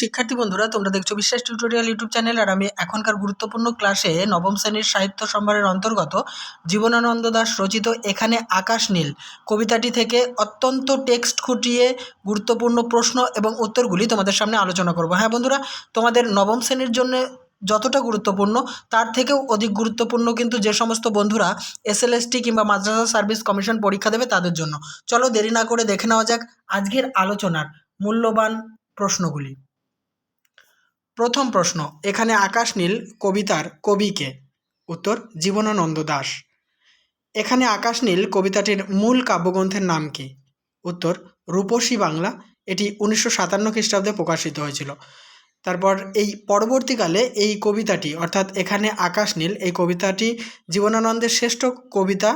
শিক্ষার্থী বন্ধুরা, তোমরা দেখছ বিশ্বাস টিউটোরিয়াল ইউটিউব চ্যানেল আর আমি এখনকার গুরুত্বপূর্ণ ক্লাসে নবম শ্রেণির সাহিত্য সম্ভারের অন্তর্গত জীবনানন্দ দাস রচিত এখানে আকাশ নীল। কবিতাটি থেকে অত্যন্ত টেক্সট খুঁটিয়ে গুরুত্বপূর্ণ প্রশ্ন এবং উত্তরগুলি তোমাদের সামনে আলোচনা করব। হ্যাঁ বন্ধুরা, তোমাদের নবম শ্রেণির জন্য যতটা গুরুত্বপূর্ণ, তার থেকেও অধিক গুরুত্বপূর্ণ কিন্তু যে সমস্ত বন্ধুরা এসএলএসটি কিংবা মাদ্রাসা সার্ভিস কমিশন পরীক্ষা দেবে তাদের জন্য। চলো দেরি না করে দেখে নেওয়া যাক আজকের আলোচনার মূল্যবান প্রশ্নগুলি। প্রথম প্রশ্ন, এখানে আকাশ নীল, কবিতার কবিকে উত্তর, জীবনানন্দ দাশ এখানে আকাশ নীল, কবিতাটির মূল কাব্যগ্রন্থের নাম কি? উত্তর, রূপসী বাংলা। এটি উনিশশো সাতান্ন খ্রিস্টাব্দে প্রকাশিত হয়েছিল। তারপর এই পরবর্তীকালে এই কবিতাটি, অর্থাৎ এখানে আকাশ নীল, এই কবিতাটি জীবনানন্দের শ্রেষ্ঠ কবিতা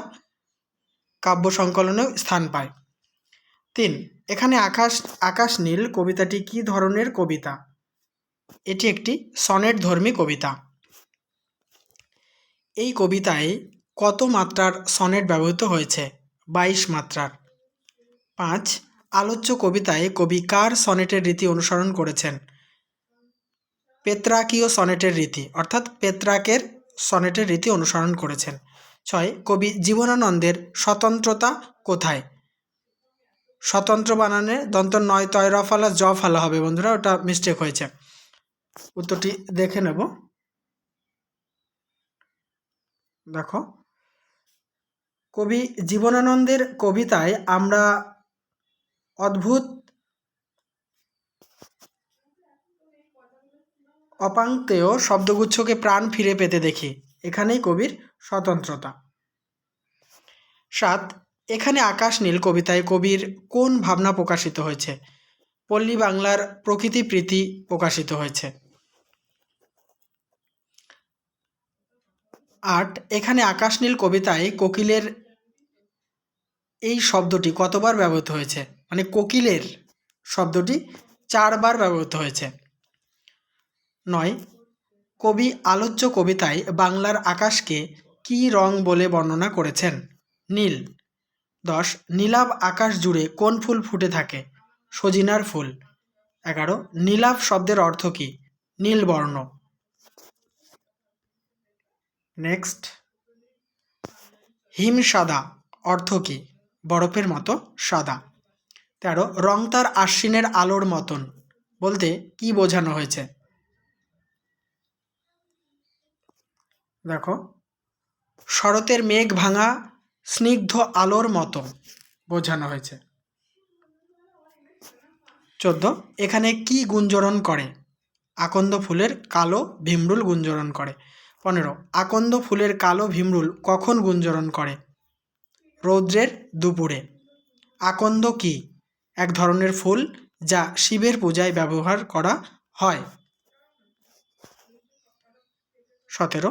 কাব্য সংকলনেও স্থান পায়। তিন, এখানে আকাশ আকাশ নীল, কবিতাটি কী ধরনের কবিতা? এটি একটি সনেট ধর্মী কবিতা। এই কবিতায় কত মাত্রার সনেট ব্যবহৃত হয়েছে? বাইশ মাত্রার। পাঁচ, আলোচ্য কবিতায় কবি কার সনেটের রীতি অনুসরণ করেছেন? পেত্রাকীয় সনেটের রীতি, অর্থাৎ পেত্রাকের সনেটের রীতি অনুসরণ করেছেন। ছয়, কবি জীবনানন্দের স্বতন্ত্রতা কোথায়? স্বতন্ত্র বানানে দন্ত নয় তয় রফালা জ ফালা হবে, বন্ধুরা, ওটা মিস্টেক হয়েছে। উত্তরটি দেখে নেব। দেখো, কবি জীবনানন্দের কবিতায় আমরা অদ্ভুত অপাঙ্ক্তেয় শব্দগুচ্ছকে প্রাণ ফিরে পেতে দেখি। এখানেই কবির স্বতন্ত্রতা। সাত, এখানে আকাশ নীল কবিতায় কবির কোন ভাবনা প্রকাশিত হয়েছে? পল্লী বাংলার প্রকৃতি প্রীতি প্রকাশিত হয়েছে। আট, এখানে আকাশনীল কবিতায় কোকিলের এই শব্দটি কতবার ব্যবহৃত হয়েছে? মানে কোকিলের শব্দটি চারবার ব্যবহৃত হয়েছে। নয়, কবি আলোচ্য কবিতায় বাংলার আকাশকে কী রং বলে বর্ণনা করেছেন? নীল। দশ, নীলাভ আকাশ জুড়ে কোন ফুল ফুটে থাকে? সজিনার ফুল। এগারো, নীলাভ শব্দের অর্থ কী? নীলবর্ণ। নেক্সট। হিম সাদা অর্থ কী? বরফের মতো সাদা। তেরো, রং তার আশ্বিনের আলোর মতন। বলতে কি বোঝানো হয়েছে? দেখো। শরতের মেঘ ভাঙা স্নিগ্ধ আলোর মতো বোঝানো হয়েছে। চোদ্দ, এখানে কি গুঞ্জরণ করে? আকন্দ ফুলের কালো ভীমরুল গুঞ্জরণ করে। পনেরো, আকন্দ ফুলের কালো ভীমরুল কখন গুঞ্জরণ করে? রৌদ্রের দুপুরে। আকন্দ কি? এক ধরনের ফুল যা শিবের পূজায় ব্যবহার করা হয়। সতেরো,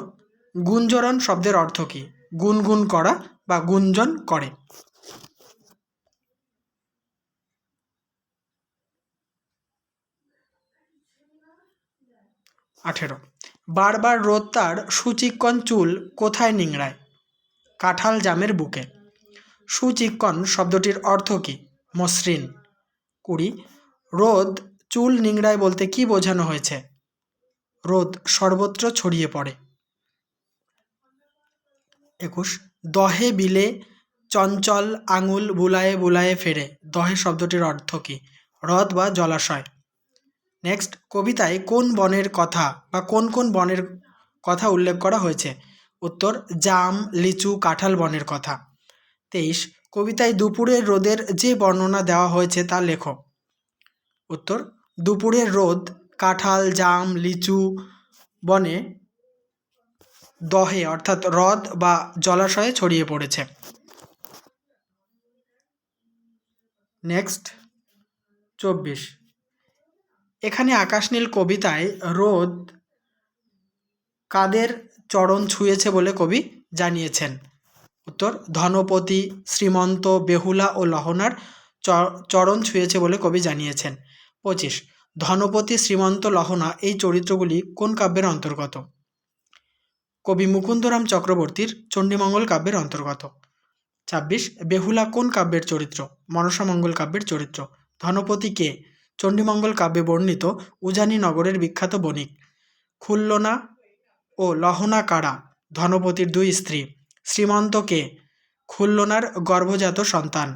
গুঞ্জরণ শব্দের অর্থ কী? গুনগুন করা বা গুঞ্জন করে। আঠেরো। বারবার রোদ তার সুচিক্কন চুল কোথায় নিংড়ায়? কাঁঠাল জামের বুকে। সুচিক্কন শব্দটির অর্থ কী? মসৃণ। কুড়ি, রোদ চুল নিংড়ায় বলতে কি বোঝানো হয়েছে? রোদ সর্বত্র ছড়িয়ে পড়ে। একুশ, দহে বিলে চঞ্চল আঙুল বুলায়ে বুলায়ে ফেরে। দহে শব্দটির অর্থ কী? হ্রদ বা জলাশয়। নেক্সট কবিতায় কোন বনের কথা বা কোন কোন বনের কথা উল্লেখ করা হয়েছে? উত্তর, জাম, লিচু, কাঁঠাল বনের কথা। তেইশ, কবিতায় দুপুরের রোদের যে বর্ণনা দেওয়া হয়েছে তা লেখো। উত্তর দুপুরের রোদ, কাঁঠাল, জাম, লিচু বনে দহে অর্থাৎ হ্রদ বা জলাশয়ে ছড়িয়ে পড়েছে। নেক্সট চব্বিশ এখানে আকাশনীল কবিতায় রোদ কাদের চরণ ছুঁয়েছে বলে কবি জানিয়েছেন। উত্তর, ধনপতি, শ্রীমন্ত, বেহুলা ও লহনার চরণ ছুঁয়েছে বলে কবি জানিয়েছেন। পঁচিশ, ধনপতি, শ্রীমন্ত, লহনা এই চরিত্রগুলি কোন কাব্যের অন্তর্গত? কবি মুকুন্দরাম চক্রবর্তীর চণ্ডীমঙ্গল কাব্যের অন্তর্গত। ছাব্বিশ, বেহুলা কোন কাব্যের চরিত্র? মনসামঙ্গল কাব্যের চরিত্র। ধনপতি কে? চণ্ডীমঙ্গল কাব্যে বর্ণিত উজানি নগরের বিখ্যাত বণিক। খুল্লনা ও লহনা কারা ধনপতির দুই স্ত্রী। শ্রীমন্তকে খুল্লনার গর্ভজাত সন্তান।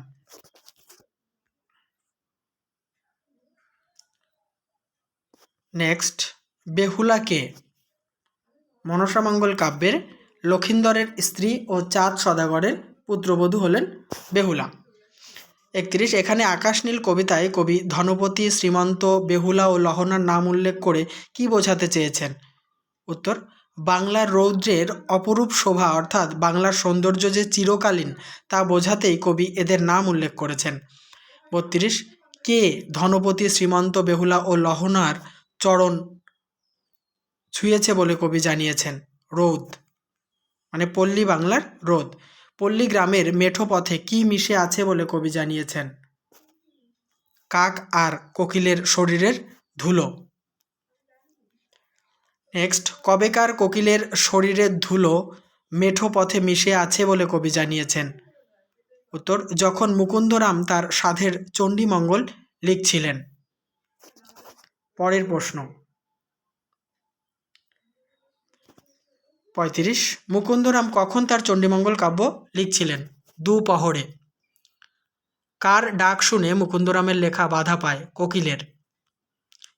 নেক্সট বেহুলাকে মনসামঙ্গল কাব্যের লক্ষিন্দরের স্ত্রী ও চাঁদ সদাগরের পুত্রবধূ হলেন বেহুলা। একত্রিশ, এখানে আকাশনীল কবিতায় কবি ধনপতি, শ্রীমন্ত, বেহুলা ও লহনার নাম উল্লেখ করে কি বোঝাতে চেয়েছেন? উত্তর, বাংলার রৌদ্রের অপরূপ শোভা অর্থাৎ বাংলার সৌন্দর্য যে চিরকালীন তা বোঝাতেই কবি এদের নাম উল্লেখ করেছেন। বত্রিশ, কে ধনপতি, শ্রীমন্ত, বেহুলা ও লহনার চরণ ছুঁয়েছে বলে কবি জানিয়েছেন? রোদ মানে পল্লী বাংলার রোদ। পল্লী গ্রামের মেঠো পথে কি মিশে আছে বলে কবি জানিয়েছেন? কাক আর কোকিলের শরীরের ধুলো। নেক্সট, কবেকার কোকিলের শরীরের ধুলো মেঠো পথে মিশে আছে বলে কবি জানিয়েছেন। উত্তর, যখন মুকুন্দরাম তার সাধের চণ্ডীমঙ্গল লিখছিলেন। পরের প্রশ্ন পঁয়ত্রিশ। মুকুন্দরাম কখন তার চণ্ডীমঙ্গল কাব্য লিখছিলেন? দুপহরে কার ডাক শুনে মুকুন্দরামের লেখা বাধা পায় কোকিলের।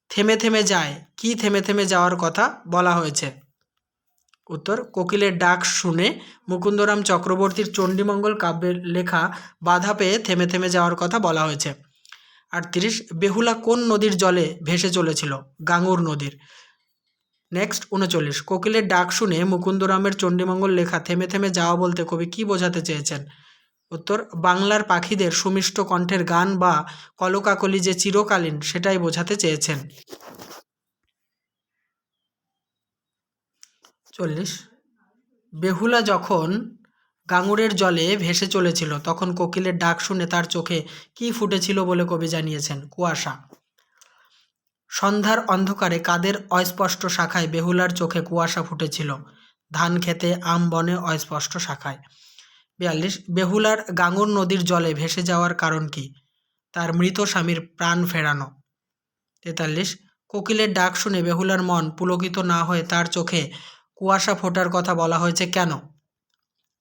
থেমে থেমে যায়, কি থেমে থেমে যাওয়ার কথা বলা হয়েছে? উত্তর, কোকিলের ডাক শুনে মুকুন্দরাম চক্রবর্তীর চণ্ডীমঙ্গল কাব্যের লেখা বাধা পেয়ে থেমে থেমে যাওয়ার কথা বলা হয়েছে। আটত্রিশ, বেহুলা কোন নদীর জলে ভেসে চলেছিল? গাঙ্গুর নদীর। নেক্সট উনচল্লিশ। কোকিলের ডাক শুনে মুকুন্দরামের চণ্ডীমঙ্গল লেখা থেমে থেমে যাওয়া বলতে কবি কি বোঝাতে চেয়েছেন? উত্তর, বাংলার পাখিদের সুমিষ্ট কণ্ঠের গান বা কলকাকলি যে চিরকালীন, সেটাই বোঝাতে চেয়েছেন। চল্লিশ। বেহুলা যখন গাঙুরের জলে ভেসে চলেছিল, তখন কোকিলের ডাক শুনে তার চোখে কি ফুটেছিল বলে কবি জানিয়েছেন? কুয়াশা। সন্ধ্যার অন্ধকারে কাদের অস্পষ্ট শাখায় বেহুলার চোখে কুয়াশা ফুটেছিল। ধান খেতে, আম বনে অস্পষ্ট শাখায়। বিয়াল্লিশ, বেহুলার গাঙ্গুর নদীর জলে ভেসে যাওয়ার কারণ কি? তার মৃত স্বামীর প্রাণ ফেরানো। তেতাল্লিশ, কোকিলের ডাক শুনে বেহুলার মন পুলকিত না হয়ে তার চোখে কুয়াশা ফোটার কথা বলা হয়েছে কেন?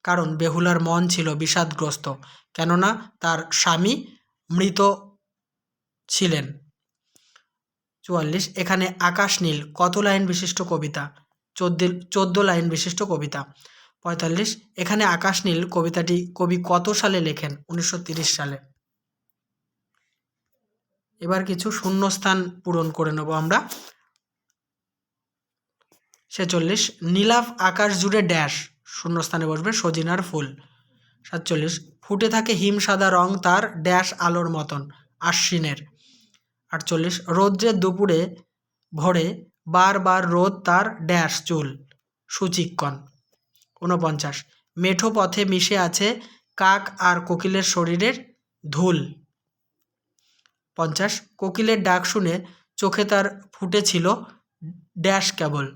কারণ বেহুলার মন ছিল বিষাদগ্রস্ত। কেননা তার স্বামী মৃত ছিলেন। চুয়াল্লিশ, এখানে আকাশ নীল, কত লাইন বিশিষ্ট কবিতা? চোদ্দ চোদ্দ লাইন বিশিষ্ট কবিতা। পঁয়তাল্লিশ, এখানে আকাশ নীল, কবিতাটি কবি কত সালে লেখেন? উনিশশো সালে। এবার কিছু শূন্যস্থান পূরণ করে নেব আমরা। ছেচল্লিশ, নীলাভ আকাশ জুড়ে ড্যাশ। শূন্যস্থানে বসবে সজিনার ফুল। সাতচল্লিশ, ফুটে থাকে হিম সাদা রং তার ড্যাশ আলোর মতন, আশ্বিনের। আটচল্লিশ। রৌদ্রের দুপুরে ভরে বারবার রোদ তার ড্যাশ চুল সুচিক্ষণ ঊনপঞ্চাশ। মেঠো পথে মিশে আছে কাক আর কোকিলের শরীরের ধুল। পঞ্চাশ। কোকিলের ডাক শুনে চোখে তার ফুটেছিল ড্যাশ কেবল।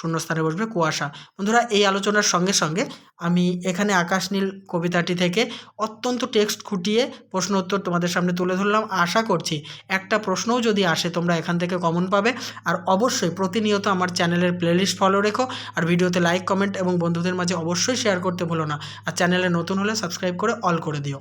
শূন্যস্থানে বসবে কুয়াশা। বন্ধুরা, এই আলোচনার সঙ্গে সঙ্গে আমি এখানে আকাশ নীল কবিতাটি থেকে অত্যন্ত টেক্সট খুঁটিয়ে প্রশ্ন উত্তর তোমাদের সামনে তুলে ধরলাম। আশা করছি একটা প্রশ্নও যদি আসে তোমরা এখান থেকে কমন পাবে। আর অবশ্যই প্রতিনিয়ত আমার চ্যানেলের প্লেলিস্ট ফলো রেখো। আর ভিডিওতে লাইক কমেন্ট এবং বন্ধুদের মাঝে অবশ্যই শেয়ার করতে ভুলো না। আর চ্যানেলে নতুন হলে সাবস্ক্রাইব করে অল করে দিও।